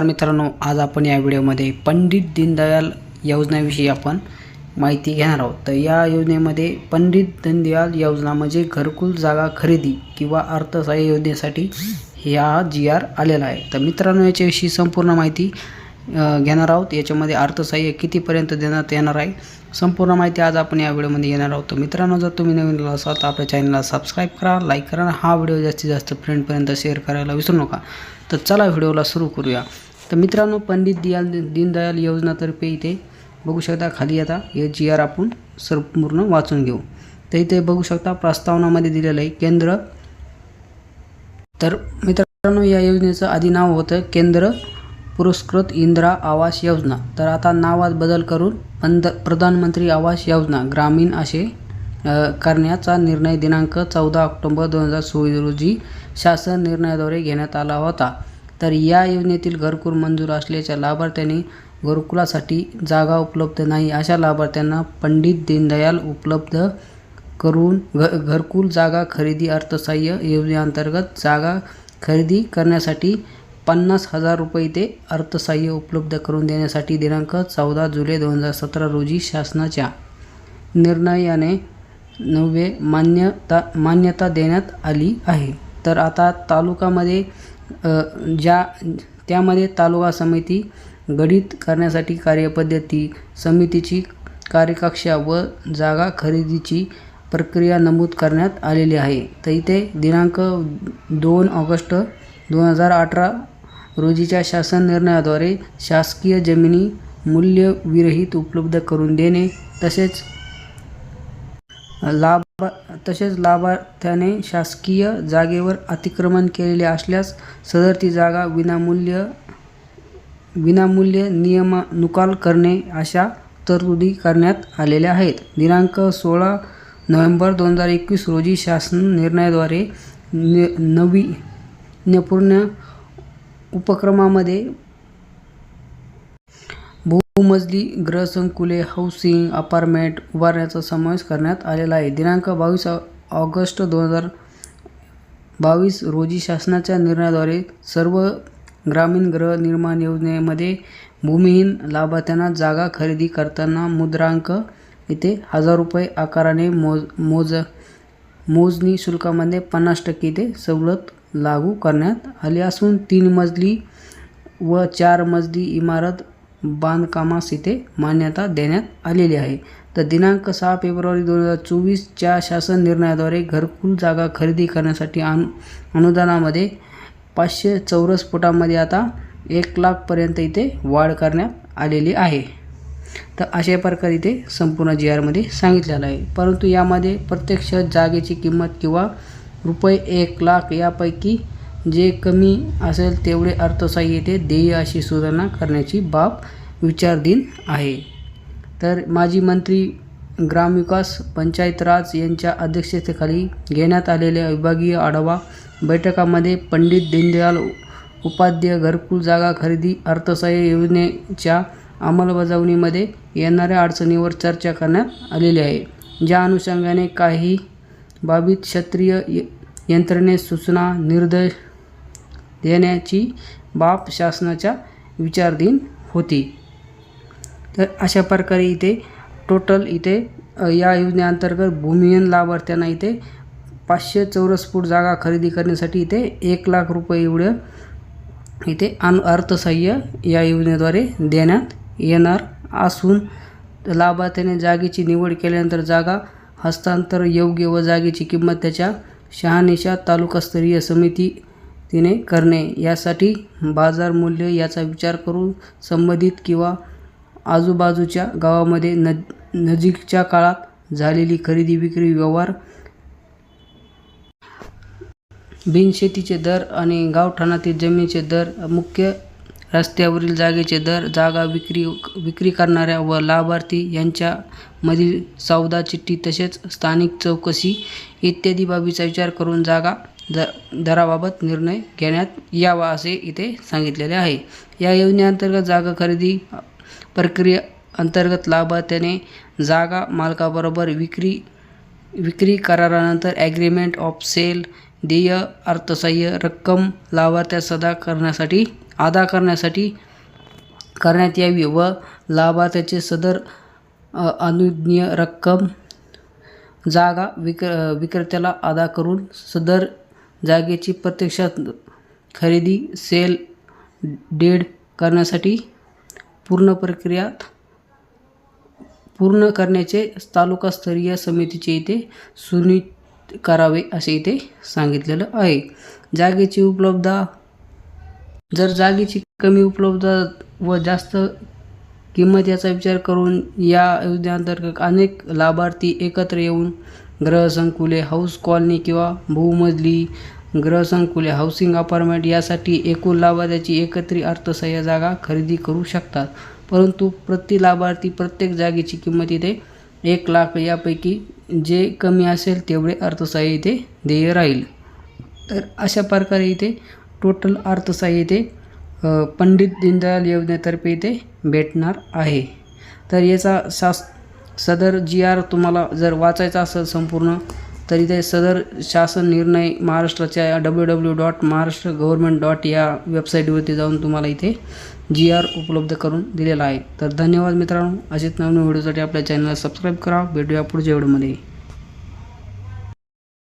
तर मित्रांनो आज आपण या व्हिडिओमध्ये पंडित दीनदयाल योजनेविषयी आपण माहिती घेणार आहोत. तर या योजनेमध्ये पंडित दीनदयाल योजना म्हणजे घरकुल जागा खरेदी किंवा अर्थसहाय्य योजनेसाठी ह्या जी आर आलेला आहे. तर मित्रांनो याच्याविषयी संपूर्ण माहिती घेणार आहोत. याच्यामध्ये अर्थसहाय्य कितीपर्यंत देण्यात येणार आहे संपूर्ण माहिती आज आपण या व्हिडिओमध्ये घेणार आहोत. तर मित्रांनो जर तुम्ही नवीन असाल तर आपल्या चॅनलला सबस्क्राईब करा लाईक करा हा व्हिडिओ जास्तीत जास्त फ्रेंडपर्यंत शेअर करायला विसरू नका. तर चला व्हिडिओला सुरू करूया. तर मित्रांनो पंडित दियाल दीनदयाल योजनातर्फे इथे बघू शकता खाली आता हे जी आर आपण संपूर्ण वाचून घेऊ. तर इथे बघू शकता प्रस्तावनामध्ये दिलेलं आहे केंद्र. तर मित्रांनो या योजनेचं आधी नाव होतं केंद्र पुरस्कृत इंदिरा आवास योजना. तर आता नावात बदल करून पंत प्रधानमंत्री आवास योजना ग्रामीण असे करण्याचा निर्णय दिनांक चौदा ऑक्टोंबर दोन हजार सोळी रोजी शासन निर्णयाद्वारे घेण्यात आला होता. तर या योजनेतील घरकुल मंजूर असल्याच्या लाभार्थ्यांनी घरकुलासाठी जागा उपलब्ध नाही अशा लाभार्थ्यांना पंडित दीनदयाल उपलब्ध करून घ घरकुल जागा खरेदी अर्थसहाय्य योजनेअंतर्गत जागा खरेदी करण्यासाठी पन्नास हजार रुपये ते अर्थसहाय्य उपलब्ध करून देण्यासाठी दिनांक चौदा जुलै दोन हजार सतरा रोजी शासनाच्या निर्णयाने नववे मान्यता मान्यता देण्यात आली आहे. तर आता तालुकामध्ये ज्या त्यामध्ये तालुका समिती गठीत करण्यासाठी कार्यपद्धती समितीची कार्यकक्षा व जागा खरेदीची प्रक्रिया नमूद करण्यात आलेली आहे. तर इथे दिनांक दोन ऑगस्ट दोन हजार अठरा रोजीच्या शासन निर्णयाद्वारे शासकीय जमिनी मूल्यविरहित उपलब्ध करून देणे तसेच लाभ तसेच लाभार्थ्याने शासकीय जागेवर अतिक्रमण केलेले असल्यास सदर ती जागा विनामूल्य विनामूल्य नियमानुकाल करणे अशा तरतुदी करण्यात आलेल्या आहेत. दिनांक सोळा नोव्हेंबर दोन हजार एकवीस रोजी शासन निर्णयाद्वारे नि नवीन्यपूर्ण उपक्रमामध्ये बहुमजली गृहसंकुले हाऊसिंग अपार्टमेंट उभारण्याचा समावेश करण्यात आलेला आहे. दिनांक बावीस ऑगस्ट दोन हजार बावीस रोजी शासनाच्या निर्णयाद्वारे सर्व ग्रामीण गृहनिर्माण योजनेमध्ये भूमिहीन लाभार्थ्यांना जागा खरेदी करताना मुद्रांक येथे हजार रुपये आकाराने मोज मोज मोजणी शुल्कामध्ये पन्नास टक्के ते सवलत लागू करण्यात आली असून तीन मजली व चार मजली इमारत बांधकामास इथे मान्यता देण्यात आलेली आहे. तर दिनांक सहा फेब्रुवारी दोन हजार चोवीसच्या शासन निर्णयाद्वारे घरकुल जागा खरेदी करण्यासाठी अनु अनुदानामध्ये पाचशे चौरस फुटामध्ये आता एक लाखपर्यंत इथे वाढ करण्यात आलेली आहे. तर अशा प्रकारे इथे संपूर्ण जी आरमध्ये सांगितलेलं आहे. परंतु यामध्ये प्रत्यक्ष जागेची किंमत किंवा रुपये एक लाख यापैकी जे कमी असेल तेवढे अर्थसहाय्य येथे देय अशी सुधारणा करण्याची बाब विचारधीन आहे. तर माजी मंत्री ग्रामविकास पंचायत राज यांच्या अध्यक्षतेखाली घेण्यात आलेल्या विभागीय आढावा बैठकामध्ये पंडित दीनदयाल उपाध्याय घरकुल जागा खरेदी अर्थसहाय्य योजनेच्या अंमलबजावणीमध्ये येणाऱ्या अडचणीवर चर्चा करण्यात आलेली आहे. ज्या अनुषंगाने काही बाबीत क्षत्रिय य- यंत्रणेस सूचना निर्देश देण्याची बाब शासनाच्या विचारधीन होती. तर अशा प्रकारे इथे टोटल इथे या योजनेअंतर्गत भूमिहीन लाभार्थ्यांना इथे पाचशे चौरस फूट जागा खरेदी करण्यासाठी इथे एक लाख रुपये एवढं इथे अन अर्थसहाय्य या योजनेद्वारे देण्यात येणार असून लाभार्थ्याने जागेची निवड केल्यानंतर जागा हस्तांतर योग्य व जागेची किंमत त्याच्या शहानिशा तालुकास्तरीय समिती तिने करणे. यासाठी बाजार मूल्य याचा विचार करून संबंधित किंवा आजूबाजूच्या गावामध्ये न नजीकच्या काळात झालेली खरेदी विक्री व्यवहार बिनशेतीचे दर आणि गावठाणातील जमिनीचे दर मुख्य रस्त्यावरील जागेचे दर जागा विक्री विक्री करणाऱ्या व लाभार्थी यांच्यामधील सौदा चिठ्ठी तसेच स्थानिक चौकशी इत्यादी बाबीचा विचार करून जागा द दराबाबत निर्णय घेण्यात यावा असे इथे सांगितलेले आहे. या योजनेअंतर्गत जागा खरेदी प्रक्रिया अंतर्गत लाभार्थ्याने जागा मालकाबरोबर विक्री विक्री करारानंतर ॲग्रीमेंट ऑफ सेल देय अर्थसहाय्य रक्कम लाभार्थ्यास सदा करण्यासाठी अदा करण्यासाठी करण्यात यावी व लाभार्थ्याचे सदर अनुज्ञ रक्कम जागा विक विक्रेत्याला अदा करून सदर जागेची प्रत्यक्षात खरेदी सेल डेड करण्यासाठी पूर्ण प्रक्रिया पूर्ण करण्याचे तालुकास्तरीय समितीचे इथे सुनिश्चित करावे असे इथे सांगितलेलं आहे. जागेची उपलब्धता जर जागेची कमी उपलब्धता व जास्त किंमत याचा विचार करून या योजनेअंतर्गत अनेक लाभार्थी एकत्र येऊन ग्रहसंकुले हाऊस कॉलनी किंवा बहुमजली ग्रहसंकुले हाऊसिंग अपार्टमेंट यासाठी एकूण लाभार्थ्याची एकत्रित अर्थसहाय्य जागा खरेदी करू शकतात. परंतु प्रति लाभार्थी प्रत्येक जागेची किंमत इथे एक लाख यापैकी जे कमी असेल तेवढे अर्थसहाय्य इथे देय राहील. तर अशा प्रकारे इथे टोटल अर्थसहाय्य इथे पंडित दीनदयाल योजनेतर्फे इथे भेटणार आहे. तर याचा शास सदर जी आर तुम्हाला जर वाचायचा असेल संपूर्ण तरी ते सदर शासन निर्णय महाराष्ट्राच्या W W dot Maharashtra government dot या वेबसाईटवरती जाऊन तुम्हाला इथे जी आर उपलब्ध करून दिलेला आहे. तर धन्यवाद मित्रांनो. असेच नवीन व्हिडिओसाठी आपल्या चॅनलला सबस्क्राईब करा. भेटूया पुढच्या व्हिडिओमध्ये.